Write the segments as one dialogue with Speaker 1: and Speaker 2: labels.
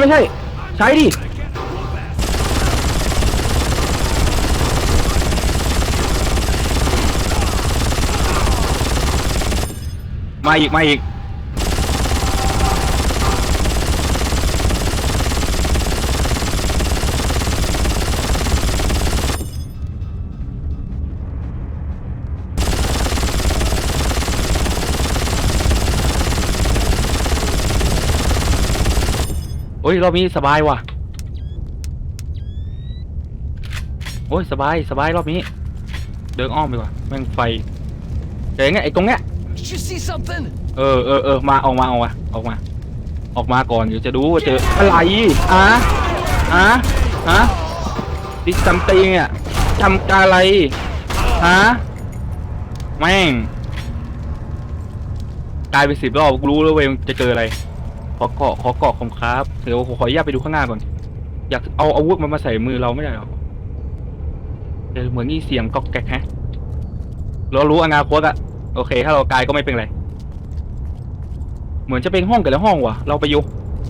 Speaker 1: ไม่ใช่ ใช้ดิ มาอีก มาอีก โอ้ยรอบนี้สบายว่ะโอ้ยสบายสบายรอบนี้ เดินอ้อมไปกว่าแม่งไฟเจ๋งไงไอ้ตรงเนี้ย
Speaker 2: Did you see something?
Speaker 1: เออเออเออมาออกมาออกมาออกมา ออกมาก่อนเดี๋ยวจะดูว่าเจออะไรอะอะฮะดิซัมติงอะทำอะไรฮะแม่งตายไปสิบรอบกูรู้แล้วเว้ยจะเจออะไร ขอเกาะขอเกาะคมครับเดี๋ยวผมขออนุญาตไปดูข้างหน้าก่อน อยากเอาอาวุธมันมาใส่มือเราไม่ได้หรอเดี๋ยวเหมือนนี่เสียงก๊อกแก๊กฮะเรารู้อนาคตอะโอเค ถ้าเรากายก็ไม่เป็นไร เหมือนจะเป็นห้องแต่ละห้องว่ะ เราไปยุ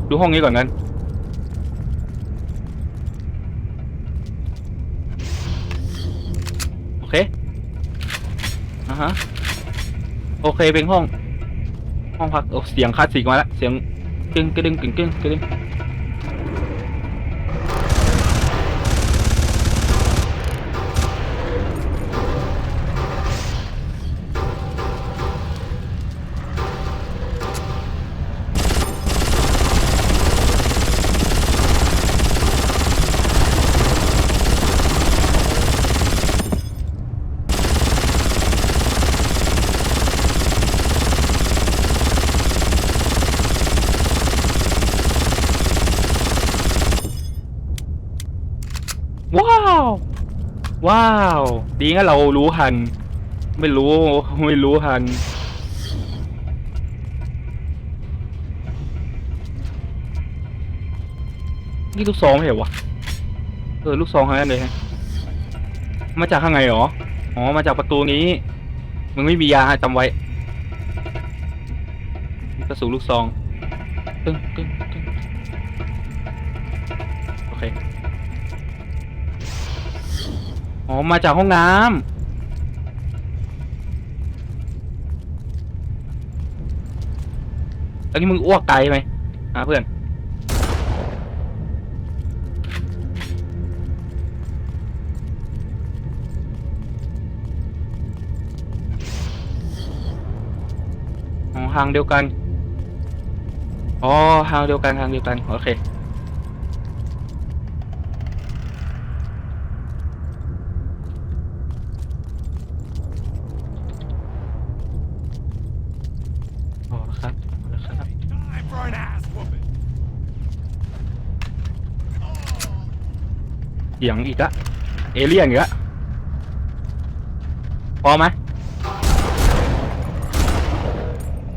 Speaker 1: ดูห้องนี้ก่อนกันโอเคอะฮะโอเคเป็นห้อง ห้องพักโอ้เสียงคลาสสิกมาแล้วเสียง กึ้งกระดึ ว้าว ดีงั้นเรารู้ทัน ไม่รู้ไม่รู้ทัน นี่ลูกซองไม่เหรอวะ เออลูกซองทั้งนั้นเลยฮะ มาจากข้างในเหรอ อ๋อมาจากประตูนี้ มึงไม่มียาจำไว้กระสุนลูกซอง ตึ้งตึ้ง อ๋อ มาจากห้องน้ำ อันนี้มึงอ้วกไกลไหมอะเพื่อน อ๋อ ทางเดียวกัน อ๋อ ทางเดียวกัน ทางเดียวกัน โอเค อ๋อครับครับ
Speaker 2: Time for an ass whooping.
Speaker 1: เสียงอีกละเอเลี่ยนอีกละพอไหม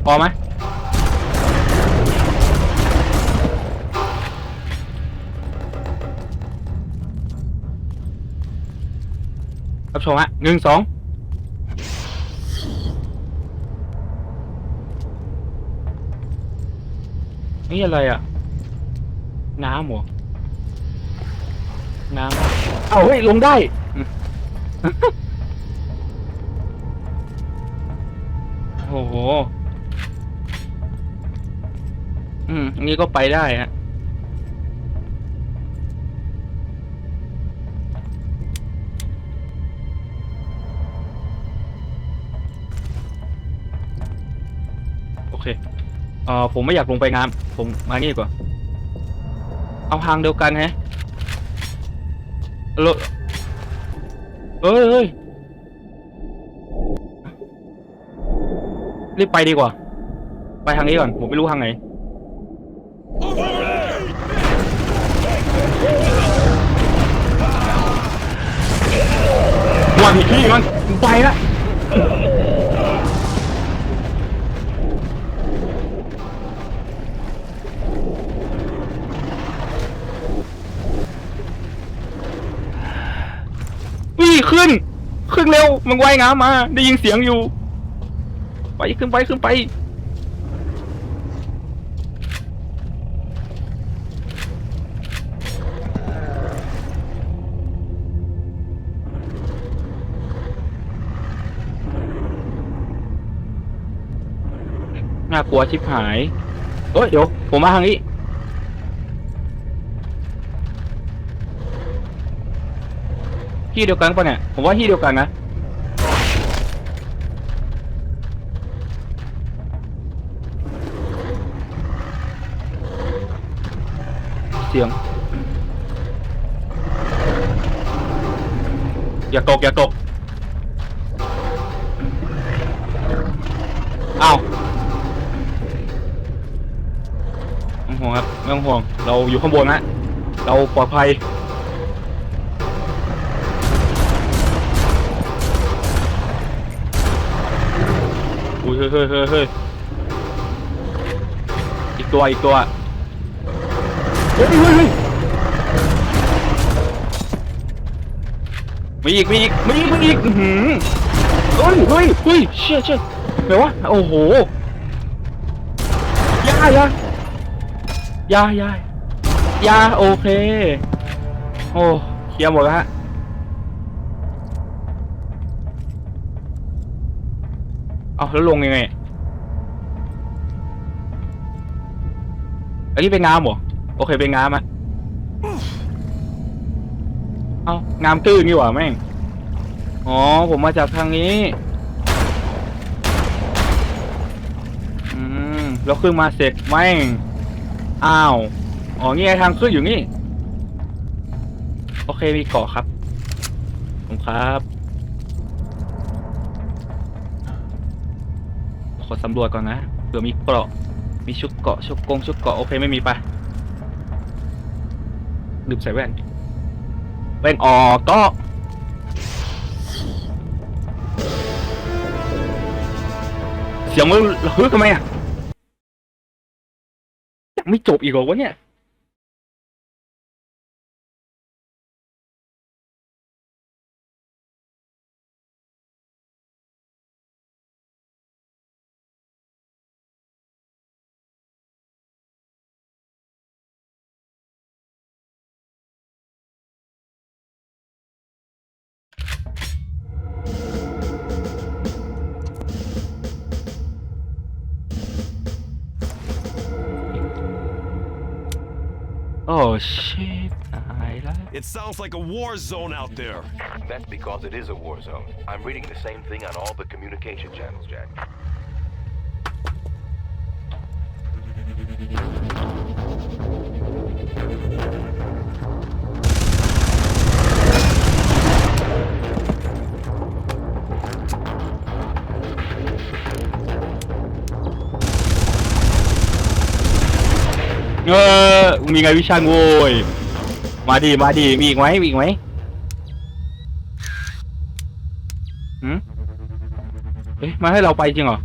Speaker 1: พอไหมรับชมฮะหนึ่งสองนี่อะไรอะ น้ำหรอ น้ำเอาเฮ้ยลงได้อืมโอ้โห อืมอันนี้ก็ไปได้ฮะ โอเค เอ่อ ผมไม่อยากลงไปน้ำผมมานี่ดีกว่า เอาทางเดียวกันแฮะ รถเอ้ยเอ้ยรีบไปดีกว่า ไปทางนี้ก่อน ผมไม่รู้ทางไหนว่าผิดที่มันไปละ วมึงว่ายน้ำมา ได้ยินเสียงอยู่ ไปขึ้นไปขึ้นไป น่ากลัวชิบหายเอ้ยเดี๋ยว ผมมาทางนี้ ที่เดียวกันปะเนี่ย ผมว่าที่เดียวกันนะ เสียง อย่าตก อย่าตก อ้าวไม่ต้องห่วงครับไม่ต้องห่วง เราอยู่ข้างบนนะเราปลอดภัย อุ้ยเฮ้ยเฮ้ยเฮ้ยเฮ้ยอีกตัว อีกตัว ฮ้ยเฮ้ยเฮ้ยมีอีกมีอีกมีอีกมีอีกอื้อหือเฮ้ยเฮ้ยเฮ้ยเชี่ยเชี่ยไหนวะโอ้โหอยาอยาอยาอยาอยาโอเค โอ้เคลียร์หมดแล้วฮะเอาแล้วลงยังไงอันนี้เป็นงามเหรอโอเคเป็นงามอะเอางามตื้นนี่หว่าแม่ง อ๋อ ผมมาจากทางนี้ อืมแล้วขึ้นมาเสร็จแม่ง อ้าว อ๋อนี่ไงทางขึ้นอยู่นี่ โอเคมีเกาะครับ ผมครับ ขอสำรวจก่อนนะ เผื่อมีเกราะ มีชุดเกาะ ชุดกง ชุดเกาะ โอเคไม่มีปะ ลืมใส่แว่น แว่นออกก็ เสียงมันระฮึกทำไมอะยังไม่จบอีกเหรอวะเนี่ย Oh shit, I like...
Speaker 2: It sounds like a war zone out there.
Speaker 3: That's because it is a war zone. I'm reading the same thing on all the communication channels, Jack.
Speaker 1: เออมีไงวิชาโว้ยมาดีมาดีมีอีกไหมมีอีกไหมหืมเอ๊ะมาให้เราไปจริงเหรอ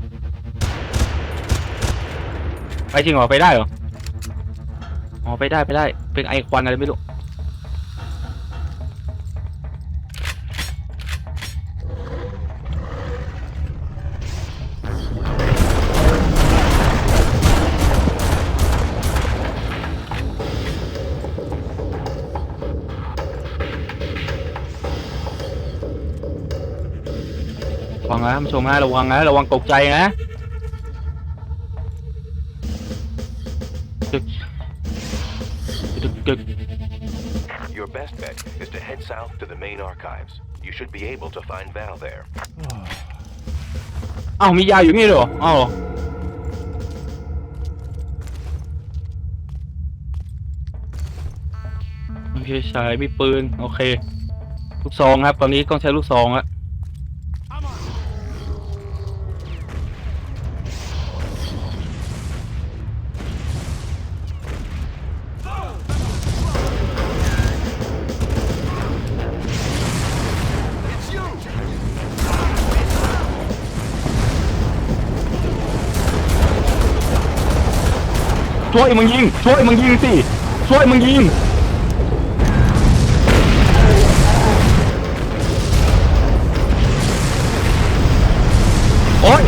Speaker 1: ไปจริงเหรอ ไปได้เหรอ อ๋อ ไปได้ไปได้ เป็นไอควันอะไรไม่รู้ ผู้ชมฮะระวังนะระวังตกใจนะจึกจึกจึก
Speaker 3: Your best bet is to head south to the main archives. You should be able to find Val there.
Speaker 1: อ้าวมียาอยู่นี่ด้วยเหรออ้าวเหรอโอเคใช้มีปืน โอเค ลูกซองครับ ตอนนี้ต้องใช้ลูกซองแล้ว ช่วยมึงยิง ช่วยมึงยิงสิ ช่วยมึงยิง โอ๊ย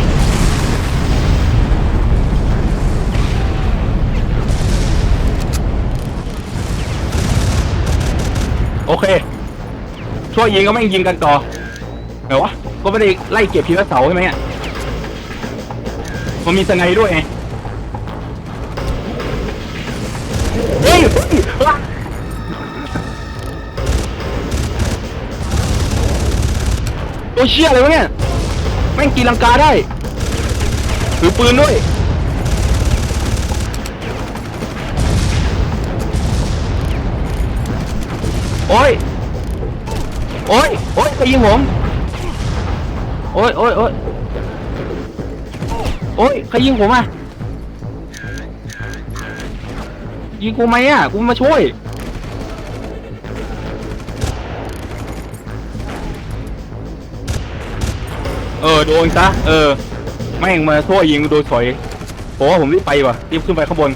Speaker 1: โอเค ช่วยยิงก็ไม่ยิงกันต่อไหนวะ ก็ไม่ได้ไล่เก็บทีละเสาใช่ไหมอะมันมีสไนด์ด้วยไง ตัวเชี่ยอะไรวะเนี่ยแม่งกีลังกาได้ถือปืนด้วยโอ้ยโอ้ยโอ้ยใครยิงผมโอ้ยโอ้ยโอ้ยโอ้ยใครยิงผมอะยิงกูไหมอะกูมาช่วย ออโดนซะเออแม่งมาช่วยิงโดนสอยผมว่าผมรีบไปว่ะรีบขึ้นไปข้างบน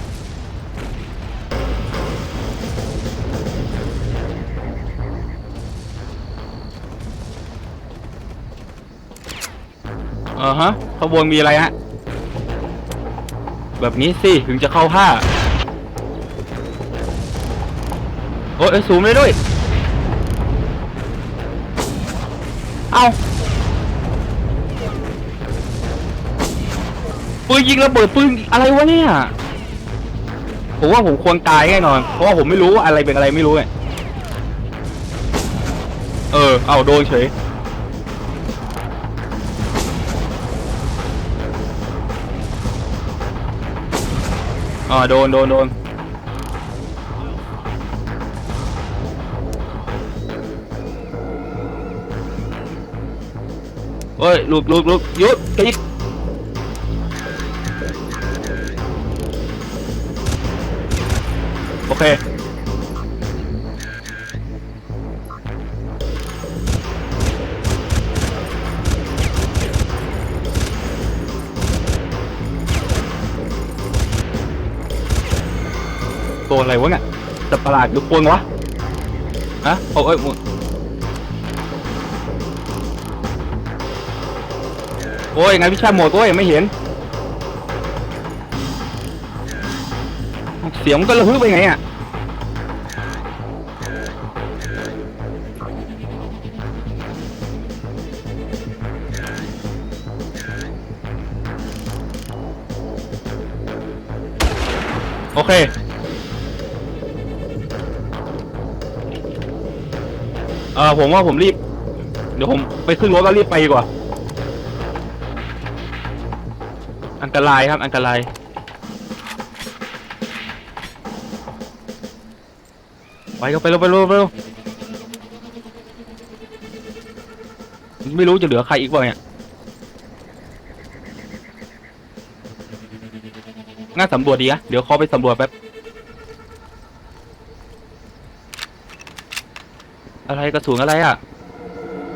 Speaker 1: อ่าฮะข้างบนมีอะไรฮะแบบนี้สิถึงจะเข้าผ้าโอ้ยเอ้ยสูงเลยด้วย เอา ปืนยิงระเบิดปืนอะไรวะเนี่ยผมว่าผมควรตายแน่นอน เพราะว่าผมไม่รู้ว่าอะไรเป็นอะไรไม่รู้ไงเออ เอาโดนเฉย อ่าโดนโดนโดนเฮ้ยลุกลุกลุกหยุด โอเค ตัวอะไรวะเนี่ยสัตว์ประหลาดหรือคนวะฮะโอ้ยโอ้ยไงพี่ชายหมดโอ้ยไม่เห็น เสียงก็ระฮึไปไงอะ ผมว่าผมรีบ เดี๋ยวผมไปขึ้นรถแล้วรีบไปดีกว่า อันตรายครับ อันตราย ไปก็ไปเร็วไปเร็วไปเร็วไม่รู้จะเหลือใครอีกบ้างเนี่ยน่าสำรวจดีอะเดี๋ยวขอไปสำรวจแป๊บ อะไรกระสุนอะไรอะ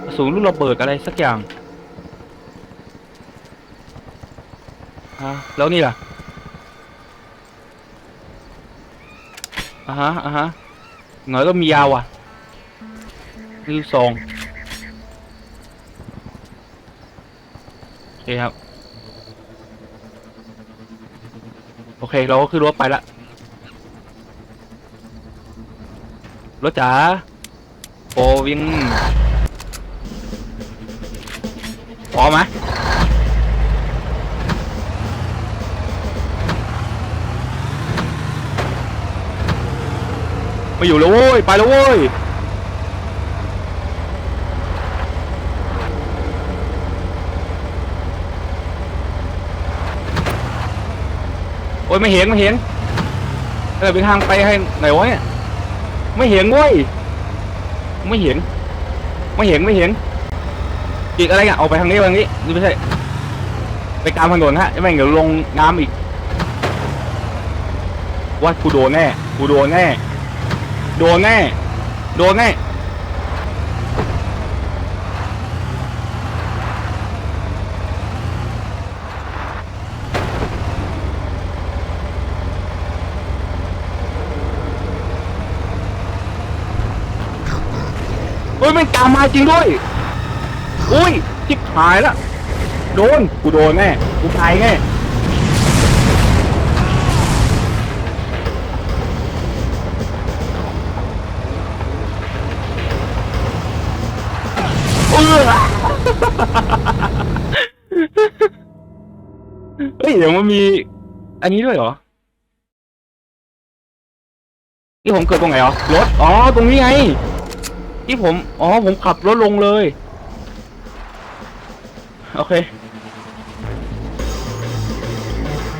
Speaker 1: กระสุนลูกระเบิดอะไรสักอย่างฮะแล้วนี่ล่ะอ่าฮะอ่าฮะหน่อยก็มียาวอะนี่ซองโอเคครับ โอเค เราก็ขึ้นรถไปละรถจ๋า โอวิ่งพอไหมไม่อยู่แล้วโว้ย ไปแล้วโว้ยโอ้ยไม่เห็นไม่เห็นเออเป็นทางไปให้ไหนวะเนี่ยไม่เห็นเว้ย ไม่เห็น ไม่เห็นไม่เห็นอีกอะไรอะออกไปทางนี้ทางนี้นี่ไม่ใช่ ไปกลางถนนฮะไม่งั้นเดี๋ยวลงน้ำอีกว่ากูโดนแน่กูโดนแน่ โดนแน่ โดนแน่ มันตามมาจริงด้วย อุ้ยชิบหายละ โดน กูโดนแน่ กูตายแน่เออเฮ้ยเดี๋ยวมันมี อันนี้ด้วยเหรอที่ผมเกิดตรงไหนเหรอรถ อ๋อ ตรงนี้ไง ที่ผมอ๋อผมขับรถลงเลย โอเค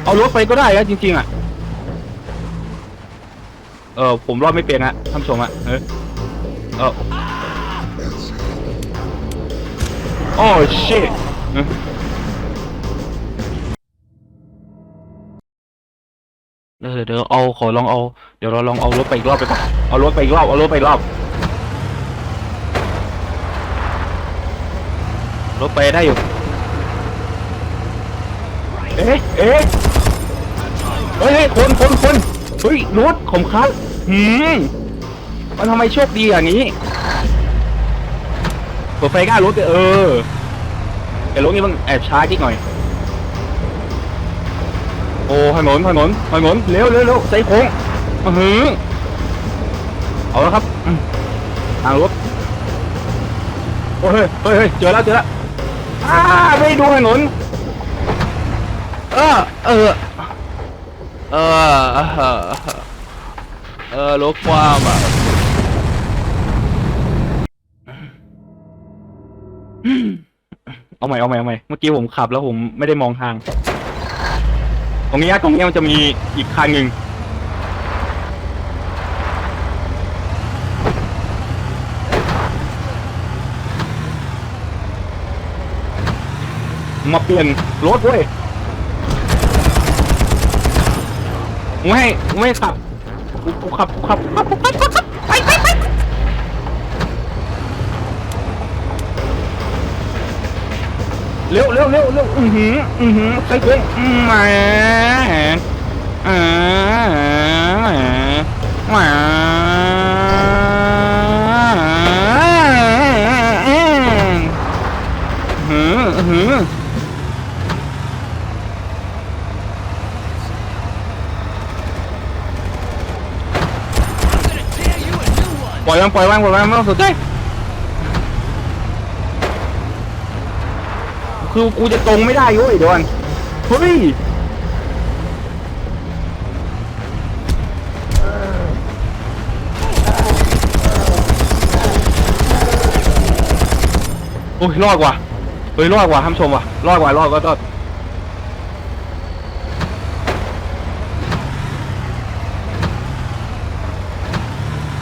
Speaker 1: เอารถไปก็ได้นะจริง ๆ อะ เออผมรอดไม่เป็นอะท่านผู้ชมอะเออเออโอ้ชิตเดี๋ยวเดี๋ยวเอาขอลองเอา เดี๋ยวเราลองเอารถไปอีกรอบไปก่อนเอารถไปอีกรอบเอารถไปอีกรอบ รถไปได้อยู่ เอ๊ะ เอ๊ะเฮ้ยคนคนคนเฮ้ยรถของเขาหืมมันทำไมโชคดีอย่างนี้เปิดไฟกล้ารถเลยเออ แต่รถนี้มันแอบช้านิดหน่อย โอ้ถนนถนนถนนเร็วเร็วเร็วใส่โค้งอือหือเอาแล้วครับทางรถโอ้ยเฮ้ยเฮ้ยเฮ้ยเจอแล้วเจอแล้ว อ้าไม่ดูถนน เออ เออ เออ เออเออลบความอะเอาใหม่เอาใหม่เอาใหม่เมื่อกี้ผมขับแล้วผมไม่ได้มองทาง ตรงนี้ตรงนี้มันจะมีอีกคันหนึ่ง มาเปลี่ยนรถเว้ยไม่ไม่ให้ขับกูขับกูขับขับขับขับไปไปไปเร็วเร็วเร็วเร็วอือหืออือหือใส่เครื่องอืมแหมแหมอือหืออือหือ ปล่อยมันปล่อยมันปล่อยมันไม่ต้องสนใจคือกูจะตรงไม่ได้เว้ยเดี๋ยวก่อนเฮ้ยโอ้ยรอดว่ะเฮ้ยรอดว่ะท่านชมว่ะรอดว่ะรอดก็รอด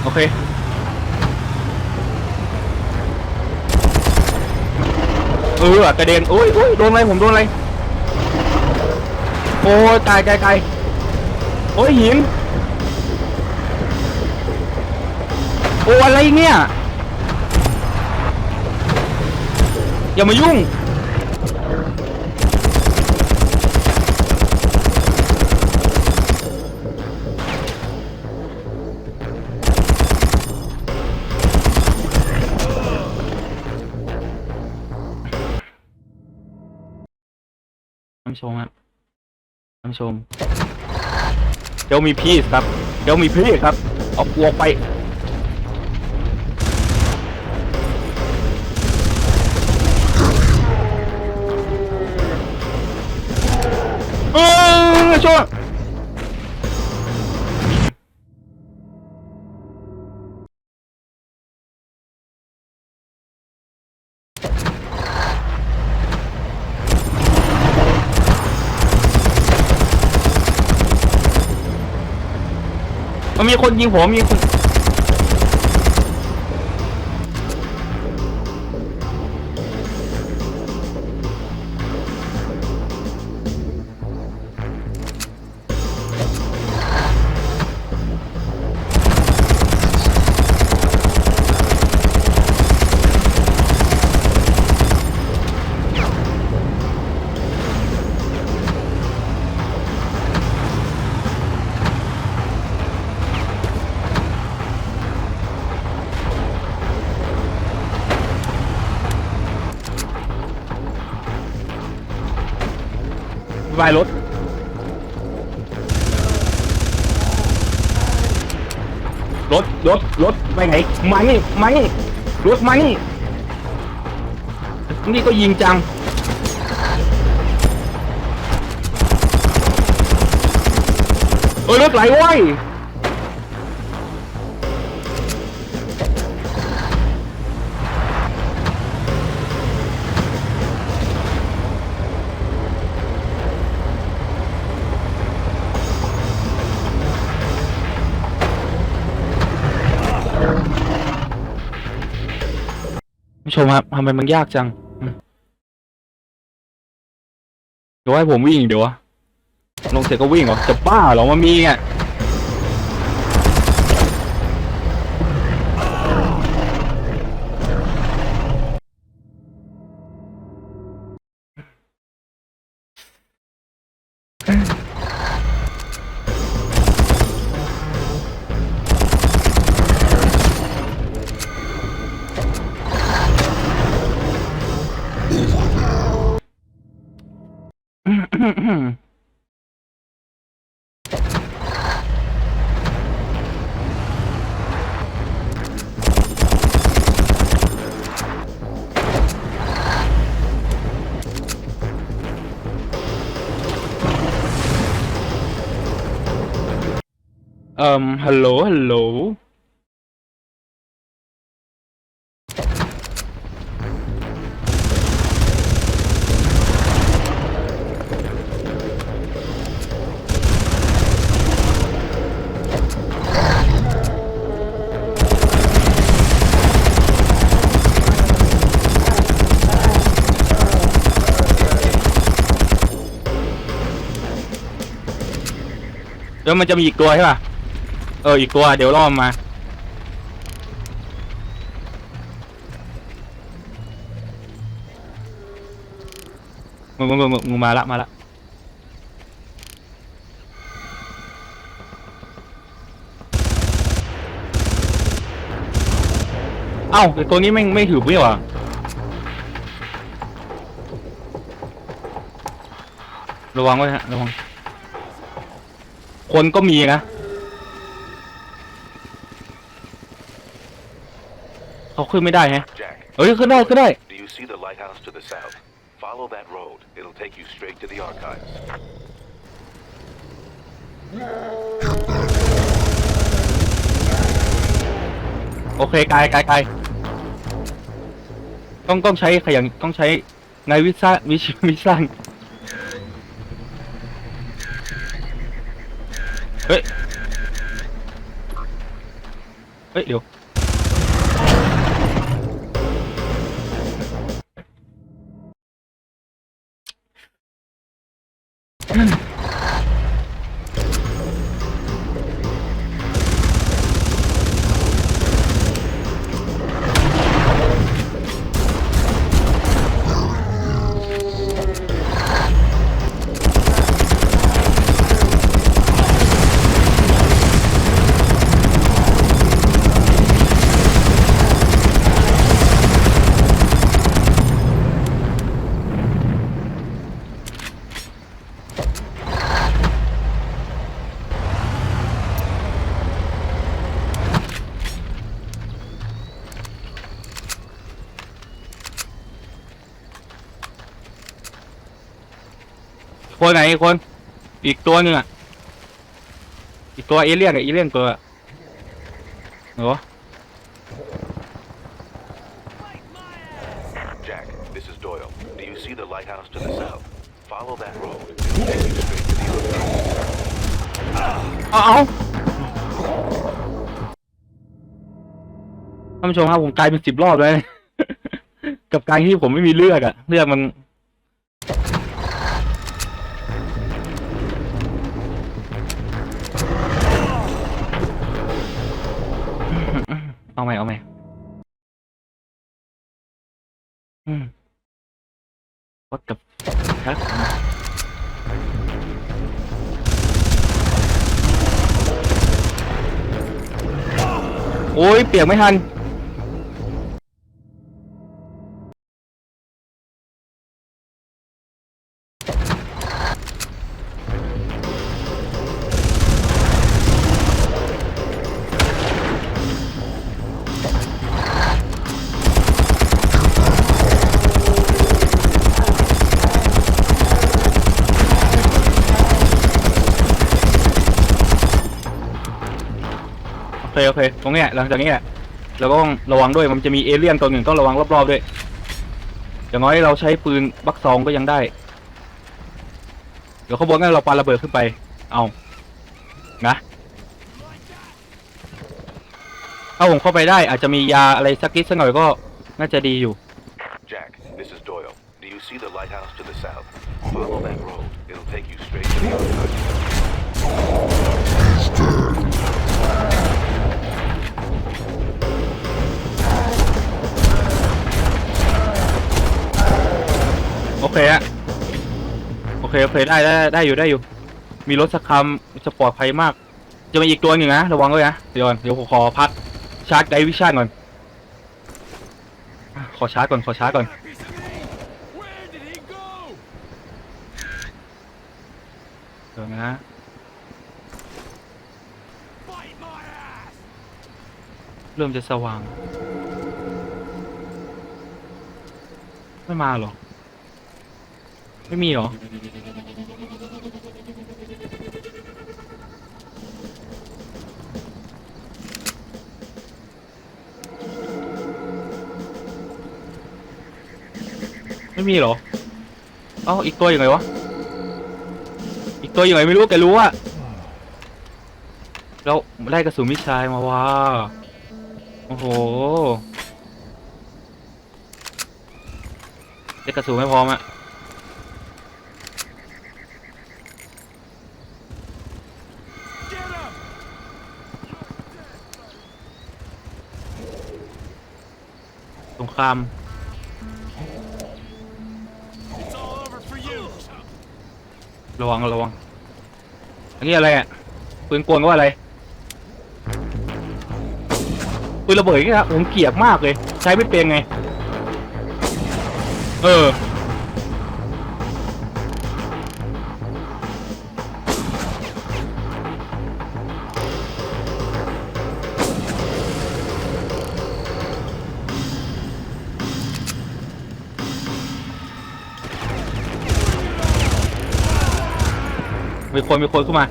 Speaker 1: โอเค ออกระเด็นโอ้ยโอ้ยโดนอะไรผมโดนอะไรโอ้ยตายไกลไกลโอ้ยหินโอ้อะไรเนี่ยอย่ามายุ่ง ผู้ชมครับท่านผู้ชม เดี๋ยวมีพี่ครับ เดี๋ยวมีพี่ครับ เอากลัวไป เออช่วย มีคนยิงผมมีคน ไปไหนมานี่มานี่รถมานี่นี่ก็ยิงจังเออรถไหลว้ย ชมครับทำไมมันยากจังเดี๋ยวให้ผมวิ่งเดี๋ยววะลงเสร็จก็วิ่งเหรอจะบ้าเหรอมันมีอะะมีอีกตัวใช่ป่ะ เอออีกตัวเดี๋ยวล่อมมา มึงมึงมึงมึงมาละมาละเอ้าไอตัวนี้ไม่งไม่ถือไม่หรอระวังไว้ฮะระวังคนก็มีนะ เขาขึ้นไม่ได้แฮะ
Speaker 3: Jack,
Speaker 1: เอ้ยขึ้นได้ขึ้นได้
Speaker 3: do you see the lighthouse to the south? Follow that road. It'll take you straight to the archives.
Speaker 1: โอเคไกลไกลไกลต้องต้องใช้ขยันต้องใช้ในวิซ่าวิชวิซ่างเฮ้ย เฮ้ย เดี๋ยว ไหนอีกคน อีกตัวหนึ่งอะ อีกตัวเอเลี่ยนกับเอเลี่ยนตัวอะเหรอ
Speaker 3: Jack, this is Doyle. Do you see the lighthouse to the south? Follow that road. It'll take you straight to the archives.
Speaker 1: เอาเอาท่านผู้ชมครับผมกลายเป็นสิบรอบแล้วเนี่ยกับการที่ผมไม่มีเลือดอะเลือดมัน เปียกไม่ทัน โอเค ตรงเนี้ยหลังจากนี้แหละเราก็ต้องระวังด้วยมันจะมีเอเลี่ยนตัวหนึ่งต้องระวังรอบๆด้วย อย่างน้อยเราใช้ปืนบักซองก็ยังได้ เดี๋ยวเขาบอกงั้นเราปาระเบิดขึ้นไป เอานะถ้าผมเข้าไปได้อาจจะมียาอะไรสักนิดสักหน่อยก็น่าจะดีอยู่
Speaker 3: Jack, this is Doyle. Do you see the lighthouse to the south? Follow that road. It'll take you straight to the other side.
Speaker 1: เคอะโอเคโอเคได้ได้ได้อยู่ได้อยู่ มีรถสักคำจะปลอดภัยมาก จะมีอีกตัวหนึ่งนะระวังด้วยนะเดี๋ยวก่อนเดี๋ยวขอพักชาร์จไดวิชั่นก่อนขอชาร์จก่อนขอชาร์จก่อนเดี๋ยวนะเริ่มจะสว่าง ไม่มาหรอก ไม่มีหรอ ไม่มีหรอ เอ้าอีกตัวยังไงวะ อีกตัวยังไงไม่รู้แกรู้อะแล้วได้กระสุนมิชชายมาว่าโอ้โหได้กระสุนไม่พร้อมอะ
Speaker 2: Get him!
Speaker 1: สง คราม ระวังระวัง อันนี้อะไรอะ ปืนกลก็ว่าอะไร ปืนระเบิดนี่ครับผมเกลียดมากเลย ใช้ไม่เป็นไง เออ มีคนมีคนเข้ามา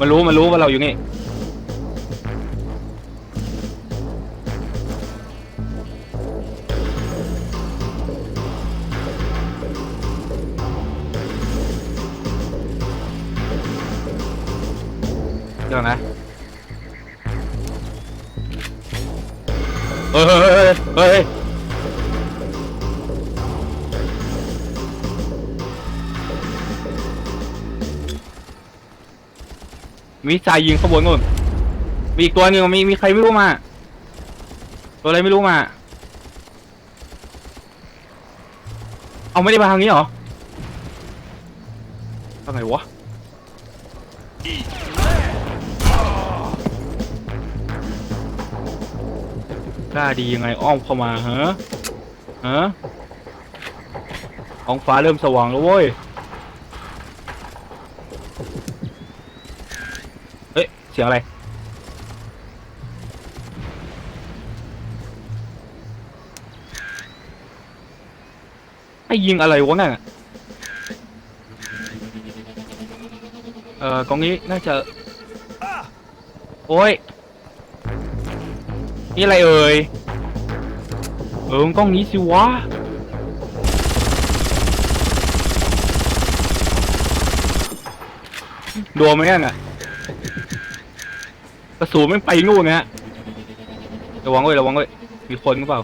Speaker 1: มันรู้มันรู้ว่าเราอยู่นี่ มีสายยิงข้างบนนู่นมีอีกตัวหนึ่งมีมีใครไม่รู้มา ตัวอะไรไม่รู้มา เอาไม่ได้มาทางนี้เหรอทางไหนวะกล้าดียังไงอ้อมเข้ามาฮะฮะท้องฟ้าเริ่มสว่างแล้วเว้ย เสียงอะไร ไอ้ยิงอะไรวะนั่นอะเอ่อกองนี้น่าจะ โอ้ย นี่อะไรเอ่ย เออกล้องนี้สิวะโดนไหมเนี่ยน่ะ กระสุนมันไปนู่นนะฮะระวังเว้ยระวังเว้ยมีคนหรือเปล่า